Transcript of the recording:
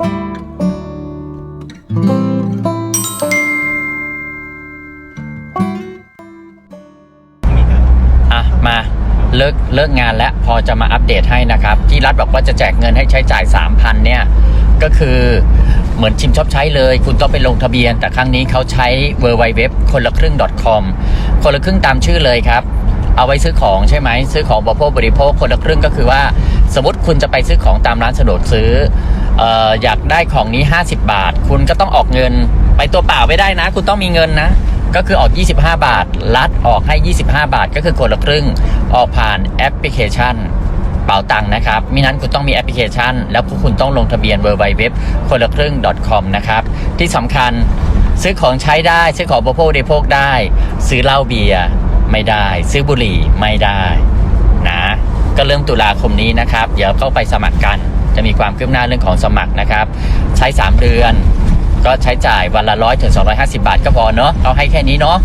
อะมาเลิกเลิกงานแล้วพอจะมาอัปเดตให้นะครับ ที่รัฐบอกว่าจะแจกเงินให้ใช้จ่าย 3,000เนี่ยก็คือเหมือนชิมชอบใช้เลย คุณต้องไปลงทะเบียน แต่ครั้งนี้เขาใช้ w w w คนละครึ่ง .com คนละครึ่งตามชื่อเลยครับเอาไว้ซื้อของใช่ไหมซื้อของบริโภคบริโภคคนละครึ่งก็คือว่า สมมติคุณจะไปซื้อของตามร้านสะดวกซื้อ อออยากได้ของนี้ 50 บาท คุณก็ต้องออกเงินไปตัวเปล่าไม่ได้นะ คุณต้องมีเงินนะ ก็คือออก 25 บาท รัฐออกให้ 25 บาท ก็คือคนละครึ่งออกผ่านแอปพลิเคชันเป๋าตังค์นะครับมินั้นคุณต้องมีแอปพลิเคชัน แล้วพวกคุณต้องลงทะเบียน w w w คนละครึ่ง .com นะครับที่สำคัญซื้อของใช้ได้ซื้อของบริโภคบริโภคได้ ซื้อเหล้าเบียร์ไม่ได้ ซื้อบุหรี่ไม่ได้นะก็เริ่มตุลาคมนี้นะครับ เดี๋ยวเข้าไปสมัครกัน จะมีความคืบหน้าเรื่องของสมัครนะครับ ใช้ 3 เดือน ก็ใช้จ่ายวันละร้อยถึง250 บาทก็พอเนาะเอาให้แค่นี้เนาะ